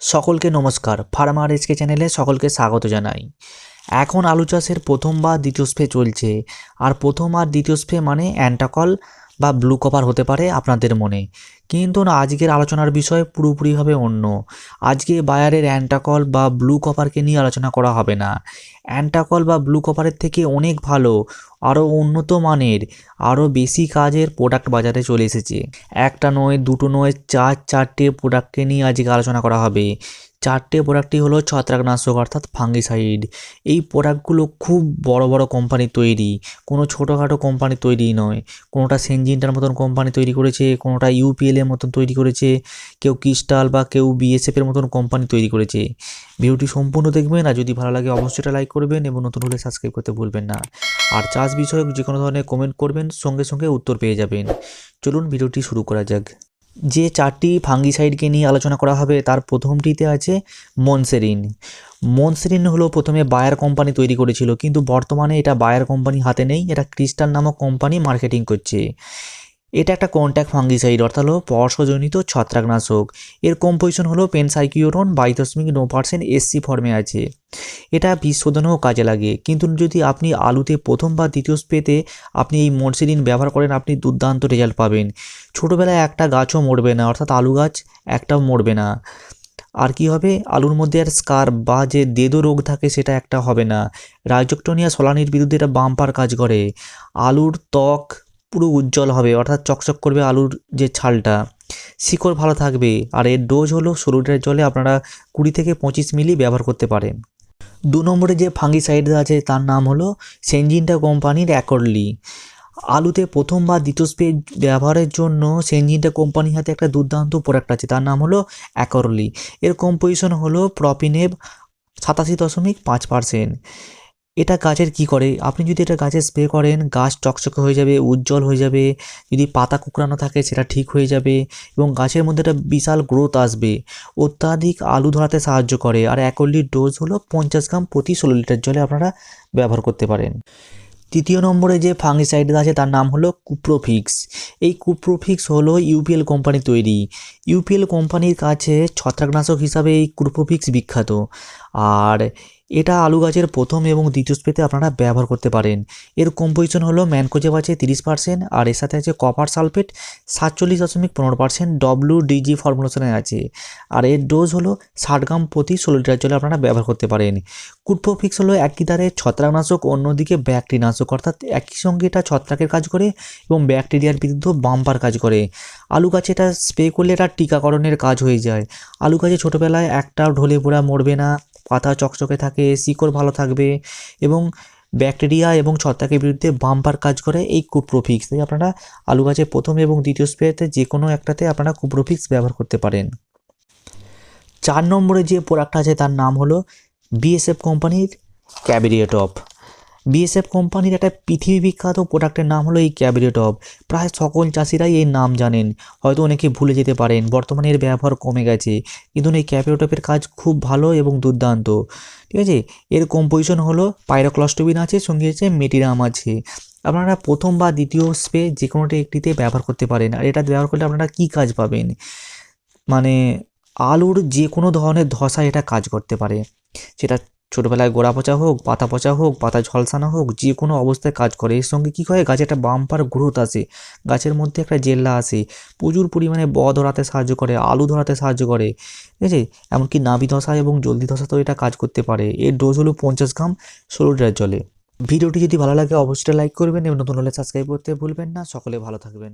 সকলকে নমস্কার। Farmer SK চ্যানেলে সকলকে স্বাগত জানাই। এখন আলু চাষের প্রথম বা দ্বিতীয় স্প্রে চলছে। আর প্রথম আর দ্বিতীয় স্প্রে মানে অ্যান্টাকল বা ব্লু কভার হতে পারে আপনাদের মনে। কিন্তু না, আজকের আলোচনার বিষয় পুরোপুরিভাবে অন্য। আজকে বায়ারের অ্যান্টাকল বা ব্লু কভারকে নিয়ে আলোচনা করা হবে না। অ্যান্টাকল বা ব্লু কভারের থেকে অনেক ভালো, আরও উন্নত মানের, আরও বেশি কাজের প্রোডাক্ট বাজারে চলে এসেছে। একটা নয়, দুটো নয়, চার, চারটে প্রোডাক্টকে নিয়ে আজকে আলোচনা করা হবে। চারটে প্রোডাক্টই হলো ছত্রাকনাশক, অর্থাৎ ফাঙ্গিসাইড এই প্রোডাক্টগুলো খুব বড় বড় কোম্পানি তৈরি। কোনো ছোটোখাটো কোম্পানি তৈরি নয়। কোনোটা সেনজিনটার মতন কোম্পানি তৈরি করেছে, কোনোটা ইউপিএলের মতন তৈরি করেছে, কেউ ক্রিস্টাল বা কেউ বিএসএফের মতন কোম্পানি তৈরি করেছে। ভিডিওটি সম্পূর্ণ দেখবেন আর যদি ভালো লাগে অবশ্যই এটা লাইক করবেন এবং নতুন হলে সাবস্ক্রাইব করতে ভুলবেন না। আর চাষ বিষয়ক যে কোনো ধরনের কমেন্ট করবেন, সঙ্গে সঙ্গে উত্তর পেয়ে যাবেন। চলুন ভিডিওটি শুরু করা যাক। যে চারটি ফাঙ্গিসাইডকে নিয়ে আলোচনা করা হবে, তার প্রথমটিতে আছে মনসেরিন। মনসেরিন হলো প্রথমে বায়ার কোম্পানি তৈরি করেছিল, কিন্তু বর্তমানে এটা বায়ার কোম্পানি হাতে নেই, এটা ক্রিস্টাল নামক কোম্পানি মার্কেটিং করছে। এটা একটা কন্ট্যাক্ট ফাঙ্গিসাইড অর্থাৎ হলো পর্শজনিত ছত্রাকনাশক। এর কম্পোজিশন হলো পেনসাইকিউরন বাইশ দশমিক ন পার্সেন্ট এসসি ফর্মে আছে। এটা বিষ শোধনেও কাজে লাগে। কিন্তু যদি আপনি আলুতে প্রথম বা দ্বিতীয় স্প্রেতে আপনি এই মনসিলিন ব্যবহার করেন, আপনি দুর্দান্ত রেজাল্ট পাবেন। ছোটোবেলায় একটা গাছও মরবে না, অর্থাৎ আলু গাছ একটাও মরবে না। আর কি হবে? আলুর মধ্যে আর স্কার বা যে দেদো রোগ থাকে, সেটা একটা হবে না। রাইজোকটোনিয়া সলানির বিরুদ্ধে এটা বাম্পার কাজ করে। আলুর ত্বক পুরো উজ্জ্বল হবে, অর্থাৎ চকচক করবে আলুর যে ছালটা। শিকড় ভালো থাকবে, আর এর ডোজ হলো ষোলো লিটার জলে আপনারা কুড়ি থেকে পঁচিশ মিলি ব্যবহার করতে পারেন। দু নম্বরে যে ফাঙ্গিসাইড আছে, তার নাম হলো সেনজিনটা কোম্পানির অ্যাকর্ডলি আলুতে প্রথম বা দ্বিতীয় স্প্রে ব্যবহারের জন্য সেনজিনটা কোম্পানির হাতে একটা দুর্দান্ত প্রোডাক্ট আছে, তার নাম হলো অ্যাকর্লি। এর কম্পোজিশন হলো প্রপিনেব সাতাশি দশমিক পাঁচ পার্সেন্ট এটা গাছের কি করে? আপনি যদি এটা গাছে স্প্রে করেন, গাছ চকচকে হয়ে যাবে, উজ্জ্বল হয়ে যাবে, যদি পাতা কুকরানো থাকে, সেটা ঠিক হয়ে যাবে এবং গাছের মধ্যে একটা বিশাল গ্রোথ আসবে। অত্যাধিক আলু ধরাতে সাহায্য করে। আর একল্লির ডোজ হলো পঞ্চাশ গ্রাম প্রতি ষোলো লিটার জলে আপনারা ব্যবহার করতে পারেন। তৃতীয় নম্বরে যে ফাঙ্গিসাইড আছে, তার নাম হলো কুপ্রোফিক্স এই কুপ্রোফিক্স হলো ইউপিএল কোম্পানি তৈরি। ইউপিএল কোম্পানির কাছে ছত্রাকনাশক হিসাবে এই কুপ্রোফিক্স বিখ্যাত। আর এটা আলু গাছের প্রথম এবং দ্বিতীয় স্প্রেতে আপনারা ব্যবহার করতে পারেন। এর কম্পোজিশন হলো ম্যানকোজেব আছে তিরিশ পার্সেন্ট আর এর সাথে আছে কপার সালফেট সাতচল্লিশ দশমিক পনেরো পার্সেন্ট ডব্লিউ ডিজি ফর্মুলেশনে আছে। আর এর ডোজ হলো ষাট গ্রাম প্রতি ষোলো লিটার জলে আপনারা ব্যবহার করতে পারেন। কুট্রোফিক্স হলো একই ধারে ছত্রাকনাশক, অন্যদিকে ব্যাকটেরিয়ানাশক অর্থাৎ একই সঙ্গে এটা ছত্রাকের কাজ করে এবং ব্যাকটেরিয়ার বিরুদ্ধে বাম্পার কাজ করে। আলু গাছে এটা স্প্রে করলে এটা টিকাকরণের কাজ হয়ে যায়। আলু গাছে ছোটোবেলায় একটাও ঢলে পোড়া মরবে না, পাতা চকচকে থাকে, শিকড় ভালো থাকবে এবং ব্যাকটেরিয়া এবং ছত্রাকের বিরুদ্ধে বাম্পার কাজ করে এই কুপ্রোফিক্স। তাই আপনারা আলু গাছের প্রথম এবং দ্বিতীয় স্প্রেতে যে কোনো একটাতে আপনারা কুপ্রোফিক্স ব্যবহার করতে পারেন। চার নম্বরে যে প্রোডাক্ট আছে তার নাম হলো বিএসএফ কোম্পানির ক্যাবিরিয়েটপ বিএসএফ কোম্পানির একটা পৃথিবী বিখ্যাত প্রোডাক্টের নাম হলো এই ক্যাবিরিয়েটপ প্রায় সকল চাষিরাই এই নাম জানেন। হয়তো অনেকে ভুলে যেতে পারেন, বর্তমানে এর ব্যবহার কমে গেছে। কিন্তু এই ক্যাবিরিয়েটপের কাজ খুব ভালো এবং দুর্দান্ত। ঠিক আছে? এর কম্পোজিশন হলো পাইরোক্লস্টোবিন আছে, সঙ্গে আছে মেটিরাম আছে। আপনারা প্রথম বা দ্বিতীয় স্প্রে যে কোনোটি একটিতে ব্যবহার করতে পারেন। আর এটা ব্যবহার করলে আপনারা কী কাজ পাবেন? মানে আলুর যে কোনো ধরনের ধসা এটা কাজ করতে পারে। সেটা ছোটোবেলায় গোড়া পচা হোক, পাতা পচা হোক পাতা ঝলসানো হোক যে কোনো অবস্থায় কাজ করে। এর সঙ্গে কী হয়? গাছে একটা বাম্পার গ্রোথ আসে। গাছের মধ্যে একটা জেল্লা আসে। প্রচুর পরিমাণে ব ধরাতে সাহায্য করে, আলু ধরাতে সাহায্য করে। ঠিক আছে? এমনকি নাবি ধসা এবং জলদি ধসাতেও এটা কাজ করতে পারে। এর ডোজ হলো পঞ্চাশ গ্রাম ষোলো লিটার জলে। ভিডিওটি যদি ভালো লাগে, অবশ্যই লাইক করবেন এবং নতুন হলে সাবস্ক্রাইব করতে ভুলবেন না। সকলে ভালো থাকবেন।